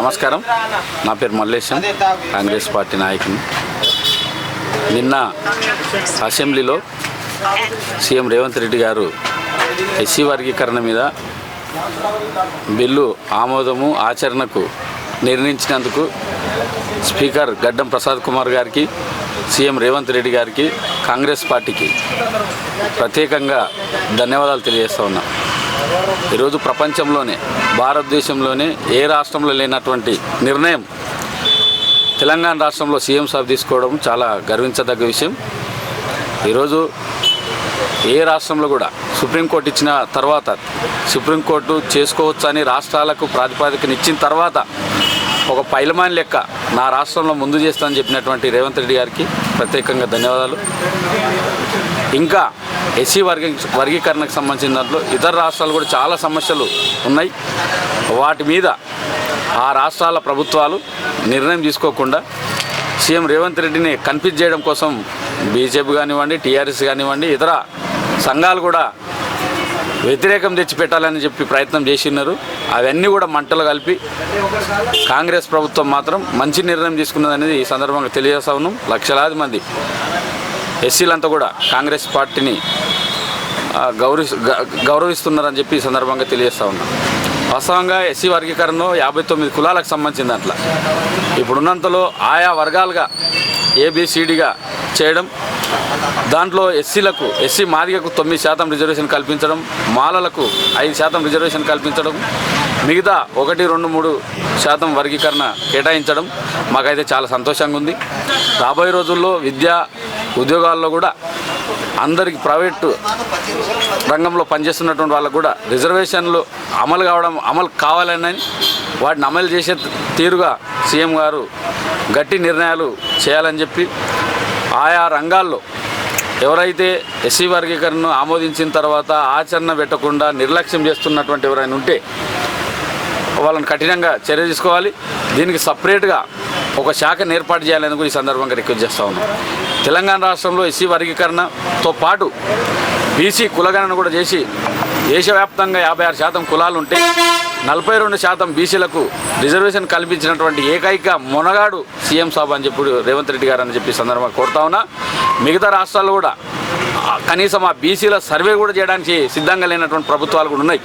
నమస్కారం. నా పేరు మల్లేశం కాంగ్రెస్ పార్టీ నాయకుని. నిన్న అసెంబ్లీలో సీఎం రేవంత్ రెడ్డి గారు ఎస్సీ వర్గీకరణ మీద బిల్లు ఆమోదము ఆచరణకు నిర్ణయించినందుకు స్పీకర్ గడ్డం ప్రసాద్ కుమార్ గారికి సీఎం రేవంత్ రెడ్డి గారికి కాంగ్రెస్ పార్టీకి ప్రత్యేకంగా ధన్యవాదాలు తెలియజేస్తా ఉన్నాం. ఈరోజు ప్రపంచంలోనే భారతదేశంలోనే ఏ రాష్ట్రంలో లేనటువంటి నిర్ణయం తెలంగాణ రాష్ట్రంలో సీఎం సాబ్ తీసుకోవడం చాలా గర్వించదగ్గ విషయం. ఈరోజు ఏ రాష్ట్రంలో కూడా సుప్రీంకోర్టు ఇచ్చిన తర్వాత సుప్రీంకోర్టు చేసుకోవచ్చు అని రాష్ట్రాలకు ప్రాతిపాదికన ఇచ్చిన తర్వాత ఒక పైలమాన్ లెక్క నా రాష్ట్రంలో ముందు చేస్తానని చెప్పినటువంటి రేవంత్ రెడ్డి గారికి ప్రత్యేకంగా ధన్యవాదాలు. ఇంకా ఎస్సీ వర్గీ వర్గీకరణకు సంబంధించిన దాంట్లో ఇతర రాష్ట్రాలు కూడా చాలా సమస్యలు ఉన్నాయి. వాటి మీద ఆ రాష్ట్రాల ప్రభుత్వాలు నిర్ణయం తీసుకోకుండా సీఎం రేవంత్ రెడ్డిని కన్ఫ్యూజ్ చేయడం కోసం బీజేపీ కానివ్వండి టీఆర్ఎస్ కానివ్వండి ఇతర సంఘాలు కూడా వ్యతిరేకం తెచ్చిపెట్టాలని చెప్పి ప్రయత్నం చేసినారు. అవన్నీ కూడా మంటలు కలిపి కాంగ్రెస్ ప్రభుత్వం మాత్రం మంచి నిర్ణయం తీసుకున్నదనేది ఈ సందర్భంగా తెలియజేస్తా ఉన్నాం. లక్షలాది మంది ఎస్సీలంతా కూడా కాంగ్రెస్ పార్టీని గౌరవి గ- గౌరవిస్తున్నారని చెప్పి ఈ సందర్భంగా తెలియజేస్తా ఉన్నాం. వాస్తవంగా ఎస్సీ వర్గీకరణలో యాభై తొమ్మిది కులాలకు సంబంధించిన అట్లా. ఇప్పుడున్నంతలో ఆయా వర్గాలుగా ఏబిసిడిగా చేయడం దాంట్లో ఎస్సీలకు ఎస్సీ మాదిగకు తొమ్మిది శాతం రిజర్వేషన్ కల్పించడం మాలలకు ఐదు శాతం రిజర్వేషన్ కల్పించడం మిగతా ఒకటి రెండు మూడు శాతం వర్గీకరణ కేటాయించడం మాకైతే చాలా సంతోషంగా ఉంది. రాబోయే రోజుల్లో విద్య ఉద్యోగాల్లో కూడా అందరికి ప్రైవేటు రంగంలో పనిచేస్తున్నటువంటి వాళ్ళకు కూడా రిజర్వేషన్లు అమలు కావడం అమలు కావాలని వాటిని అమలు చేసే తీరుగా సీఎం గారు గట్టి నిర్ణయాలు చేయాలని చెప్పి ఆయా రంగాల్లో ఎవరైతే ఎస్సీ వర్గీకరణను ఆమోదించిన తర్వాత ఆచరణ పెట్టకుండా నిర్లక్ష్యం చేస్తున్నటువంటి ఎవరైనా ఉంటే వాళ్ళని కఠినంగా చర్య తీసుకోవాలి. దీనికి సపరేట్గా ఒక శాఖను ఏర్పాటు చేయాలని కూడా ఈ సందర్భంగా రిక్వెస్ట్ చేస్తూ ఉన్నాం. తెలంగాణ రాష్ట్రంలో ఎస్సీ వర్గీకరణతో పాటు బీసీ కులగణన కూడా చేసి దేశవ్యాప్తంగా యాభై ఆరు శాతం కులాలు ఉంటే నలభై రెండు శాతం బీసీలకు రిజర్వేషన్ కల్పించినటువంటి ఏకైక మొనగాడు సీఎం సాబ్ అని చెప్పి రేవంత్ రెడ్డి గారు అని చెప్పి సందర్భంగా కోరుతా ఉన్నా. మిగతా రాష్ట్రాల్లో కూడా కనీసం ఆ బీసీల సర్వే కూడా చేయడానికి సిద్ధంగా లేనటువంటి ప్రభుత్వాలు కూడా ఉన్నాయి.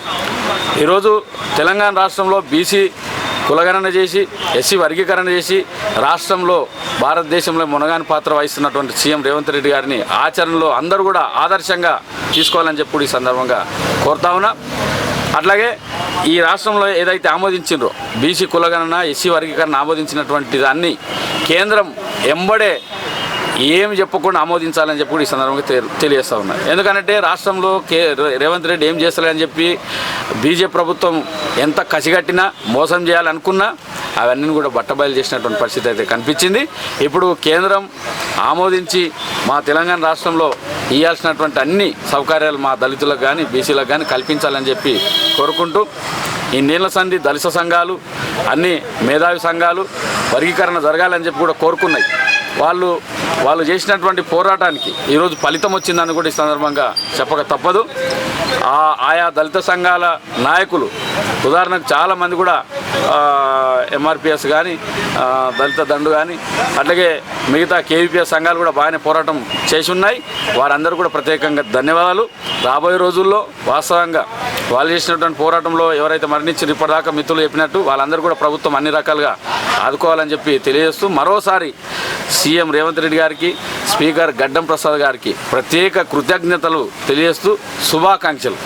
ఈరోజు తెలంగాణ రాష్ట్రంలో బీసీ కులగణన చేసి ఎస్సీ వర్గీకరణ చేసి రాష్ట్రంలో భారతదేశంలో మునగాని పాత్ర వహిస్తున్నటువంటి సీఎం రేవంత్ రెడ్డి గారిని ఆచరణలో అందరూ కూడా ఆదర్శంగా తీసుకోవాలని చెప్పి ఈ సందర్భంగా కోరుతా ఉన్నా. అట్లాగే ఈ రాష్ట్రంలో ఏదైతే ఆమోదించిండ్రో బీసీ కులగణన ఎస్సీ వర్గీకరణ ఆమోదించినటువంటి దాన్ని కేంద్రం ఎంబడే ఏమి చెప్పకుండా ఆమోదించాలని చెప్పి కూడా ఈ సందర్భంగా తెలియజేస్తూ తెలియజేస్తా ఉన్నారు ఎందుకంటే రాష్ట్రంలో కే రేవంత్ రెడ్డి ఏం చేస్తారని చెప్పి బీజేపీ ప్రభుత్వం ఎంత కసిగట్టినా మోసం చేయాలనుకున్నా అవన్నీ కూడా బట్టబయలు చేసినటువంటి పరిస్థితి అయితే కనిపించింది. ఇప్పుడు కేంద్రం ఆమోదించి మా తెలంగాణ రాష్ట్రంలో ఇవ్వాల్సినటువంటి అన్ని సౌకర్యాలు మా దళితులకు కానీ బీసీలకు కానీ కల్పించాలని చెప్పి కోరుకుంటూ ఈ నీళ్ళ సంధి దళిత సంఘాలు అన్ని మేధావి సంఘాలు వర్గీకరణ జరగాలని చెప్పి కూడా కోరుకున్నాయి. వాళ్ళు వాళ్ళు చేసినటువంటి పోరాటానికి ఈరోజు ఫలితం వచ్చిందని కూడా ఈ సందర్భంగా చెప్పక తప్పదు. ఆయా దళిత సంఘాల నాయకులు ఉదాహరణకు చాలామంది కూడా ఎంఆర్పిఎస్ కానీ దళిత దండు కానీ అట్లాగే మిగతా కేవీపీఎస్ సంఘాలు కూడా బాగానే పోరాటం చేసి ఉన్నాయి. వారందరూ కూడా ప్రత్యేకంగా ధన్యవాదాలు. రాబోయే రోజుల్లో వాస్తవంగా వాళ్ళు చేసినటువంటి పోరాటంలో ఎవరైతే మరణించారు ఇప్పటిదాకా మిత్రులు చెప్పినట్టు వాళ్ళందరూ కూడా ప్రభుత్వం అన్ని రకాలుగా ఆదుకోవాలని చెప్పి తెలియజేస్తూ మరోసారి సీఎం రేవంత్ రెడ్డి గారికి స్పీకర్ గడ్డం ప్రసాద్ గారికి ప్రత్యేక కృతజ్ఞతలు తెలియజేస్తూ శుభాకాంక్షలు.